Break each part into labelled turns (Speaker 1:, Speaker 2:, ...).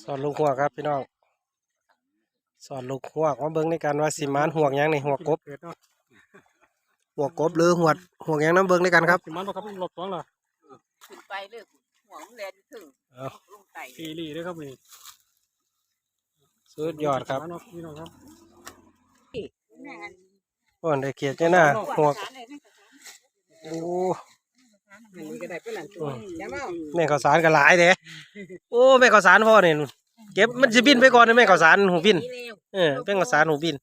Speaker 1: สอนลูกหัวครับพี่น้องสอนลูกหัวมาเบิ่งในการว่าสิมานห่วงหยังในหัวกบ
Speaker 2: เกิดเนาะ
Speaker 1: หัวกบหรือหัวห่วงหยังน้ำเบิ่งในกันครับ
Speaker 2: สิมันบ่ครับรอบสองล่ะ
Speaker 3: ขึ้นไปเลยหัวมันแลนอยู่ถึง
Speaker 1: เอา
Speaker 3: ลงไต่
Speaker 2: ซีรีส์เด้อครับนี่
Speaker 1: สุดยอดครับ
Speaker 2: สิมันเนาะพี่น้องครับ
Speaker 1: โอ้ได้เกียรติเนี่ยนะหัวกโอ้
Speaker 3: มันก็ได้เป็นหลังตัวอย่ามา
Speaker 1: แม่ข้าวสารก็หลายเด้โอ้แม่ข้าวสารพ่อเนี่ยเก็บมันจะบินไปก่อนนะแม่ข้าวสารหูบิน
Speaker 3: นี่แล้ว
Speaker 1: เออเป็นข้าวสารหูบิน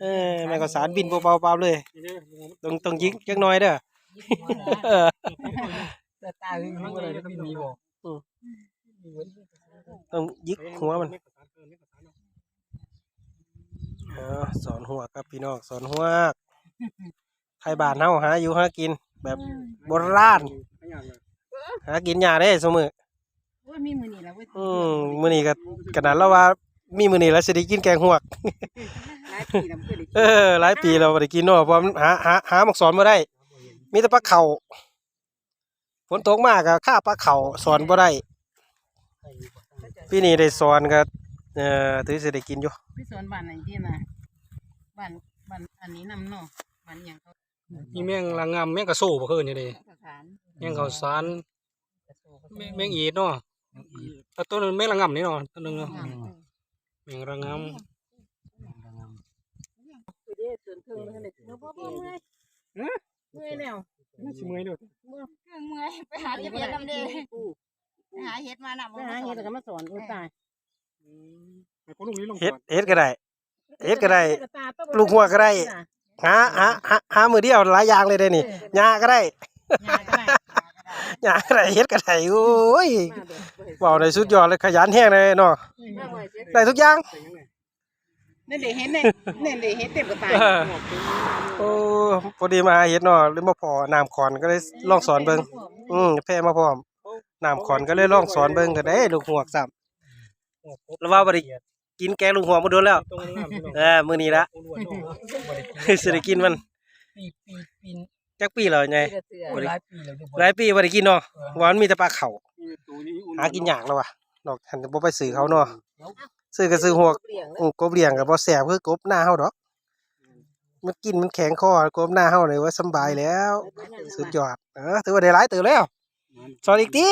Speaker 1: เออแม่ข้าวสารบินเบาๆเปล่าๆเลย
Speaker 2: นี่เด้อ
Speaker 1: ต้องต้องยิกจักหน่อยเด้อ
Speaker 3: แต่ตาหึงมันก็เลยก็มีบ่
Speaker 1: ต้องยิกหัวมัน
Speaker 2: เกสารเกินเม็ดกระสารเนาะ
Speaker 1: เออสอนหัวครับพี่น้องสอนหัวไทยบ้านเฮาหาอยู่หากิน แบบโบราณ
Speaker 2: ไม่อยากเลย
Speaker 1: หากินยากเด้สมือ
Speaker 3: โอ้ยมีมือนี่แล้วเว้ย
Speaker 1: อืมมื้อนี้ก็ขนาดแล้วว่ามีมื้อนี้แล้วสิได้กินแกงหวก
Speaker 3: หลายปีแล้วเพิ่น
Speaker 1: เออหลายปีเราบ่ได้กินเนาะเพราะมันหาหาหาหมักสอนบ่ได้ มีแต่ปลาเข่าฝนตกมากก็ค่าปลาเข่าสอนบ่ได้ปีนี้ได้สอนก็เอ่อถือสิได้กินอยู่
Speaker 3: พี่สอนบ้านไหนที่น่ะบ้านบ้านอันนี้นำเนาะบ้านหยังเขา
Speaker 2: มีแมงลางงามแมงกระโซ่บ่คือนี่เด้
Speaker 3: สถาน
Speaker 2: แมงข้าวสารแมงแมงอีดเนาะแต่ตัวนึงแมงลางงามนี่เนาะตัวนึงเนาะแมงลางงาม
Speaker 3: คือเด้ส่วนเพิ่งนั่นแหละเมื่อบ่เมื่อยเมื่อยแล้ว
Speaker 2: น่าสิเมื่อยเด้อ
Speaker 4: เครื่องเมื่อยไปหาเห็ดนำเด้ไปหาเห็ดมานำ
Speaker 3: ไปหาเฮ็ดแล้วก็มาสอนอุ้ยตาย
Speaker 2: อืมให้คนลูกนี้ลง
Speaker 1: เฮ็ด
Speaker 2: ก่อน
Speaker 1: เฮ็ดก็ได้เฮ็ดก็ได้ ลูกหัวก็ได้ หาหาหาหามือเดียวหลายอย่างเลยได้นี่หญ้าก็ได้
Speaker 3: ยาก็ได้
Speaker 1: หญ้าก็ได้เฮ็ดก็ได้โอ้ยเว้าได้สุดยอดเลยขยันแฮงเลยเนาะได้ทุกอย่าง
Speaker 3: นั่นเด้เห็นเนี่ยนั่นเด้เห็นเต็มกระตาย
Speaker 1: เออโอ้พอดีมาหาเฮ็ดเนาะเลยมาพอน้ำขอนก็เลยลองสอนเบิ่งอืมแพ้มาพร้อมน้ำขอนก็เลยลองสอนเบิ่งก็ได้ลูกหัวกซ้ำแล้วว่าบ่ได้ กินแกงลูกหัวมาโดนแล้ว
Speaker 2: ตรงงามพี่น้อง
Speaker 1: เออมื้อนี้ละ
Speaker 2: อ้วนๆเนาะบ่ได้กิน
Speaker 1: สิได้กินมัน
Speaker 2: ปีปีปี
Speaker 1: จักปีแล้วไง
Speaker 2: หลายปีแล้วเดี๋ยวบ่
Speaker 1: หลายปีบ่ได้กินเนาะว่ามันมีแต่ปลาเข่า
Speaker 2: มีตัวนี้อุ่น
Speaker 1: หากินยากแล้วว่ะดอกหันบ่ไปซื้อเขาเนาะซื้อก็ซื้อหัวกอืมกบเลี้ยงก็บ่แซ่บคือกบหน้าเฮาดอก มันกินมันแข็งคอกบหน้าเฮานี่ว่าสำบายแล้ว สุดยอดเออถือว่าได้หลายเติบแล้วสอนอีกที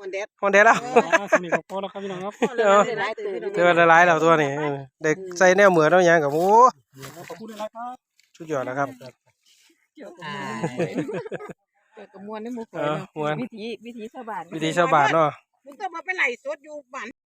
Speaker 3: วันเด็ด
Speaker 1: ฮอนได้แล้ว
Speaker 2: อ่าสนิทกับพ่อแล้วครับพี่น้องครับ
Speaker 1: เออ
Speaker 3: หลายตื่น
Speaker 1: ถือว่าได้หลายแล้วตัวนี้เออได้ใส่แนวเหมือนแล้วหยังก็โอ้
Speaker 2: ขอบคุณนะครับ
Speaker 1: สุดยอดนะครับ
Speaker 3: อ่าเกิดกระมวลในหมู่ฝ
Speaker 1: เออม่วน
Speaker 3: วิธีวิธีชาวบ้าน
Speaker 1: วิธีชาวบ้านเนาะ
Speaker 3: มันต้องมาไปไหลสดอยู่บ้าน